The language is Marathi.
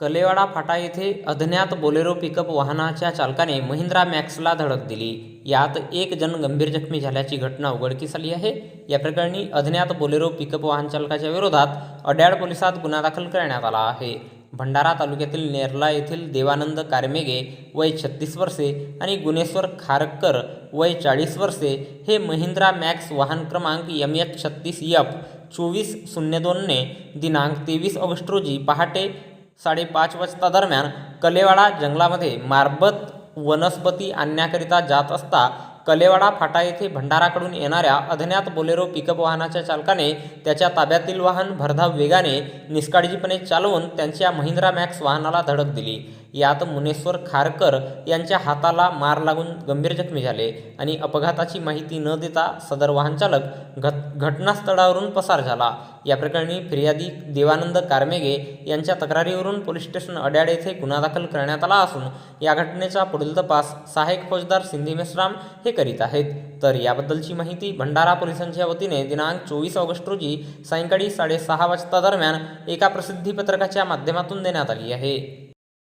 कलेवाडा फाटा येथे अज्ञात बोलेरो पिकअप वाहनाच्या चालकाने महिंद्रा मॅक्सला धडक दिली. यात एक जण गंभीर जखमी झाल्याची घटना उघडकीस आली आहे. या प्रकरणी अज्ञात बोलेरो पिकअप वाहन चालकाच्या विरोधात अड्याळ पोलिसात गुन्हा दाखल करण्यात आला आहे. भंडारा तालुक्यातील नेरला येथील देवानंद कारमेगे वय छत्तीस वर्षे आणि गुणेश्वर खारकर वय चाळीस वर्षे हे महिंद्रा मॅक्स वाहन क्रमांक एम एच छत्तीस यफ चोवीस शून्य दोनने दिनांक तेवीस ऑगस्ट रोजी पहाटे साडेपाच वाजता दरम्यान कलेवाडा जंगलामध्ये मारबत वनस्पती आणण्याकरिता जात असता कलेवाडा फाटा येथे भंडाराकडून येणाऱ्या अज्ञात बोलेरो पिकअप वाहनाच्या चालकाने त्याच्या ताब्यातील वाहन भरधाव वेगाने निष्काळजीपणे चालवून त्यांच्या महिंद्रा मॅक्स वाहनाला धडक दिली. यात मुनेश्वर खारकर यांच्या हाताला मार लागून गंभीर जखमी झाले आणि अपघाताची माहिती न देता सदर वाहन चालक घट घटनास्थळावरून पसार झाला. या प्रकरणी फिर्यादी देवानंद कारमेगे यांच्या तक्रारीवरून पोलीस स्टेशन अड्याड येथे गुन्हा दाखल करण्यात आला असून या घटनेचा पुढील तपास सहाय्यक फौजदार सिंधी मेश्राम हे करीत आहेत. तर याबद्दलची माहिती भंडारा पोलिसांच्या वतीने दिनांक चोवीस ऑगस्ट रोजी सायंकाळी साडेसहा वाजता दरम्यान एका प्रसिद्धीपत्रकाच्या माध्यमातून देण्यात आली आहे.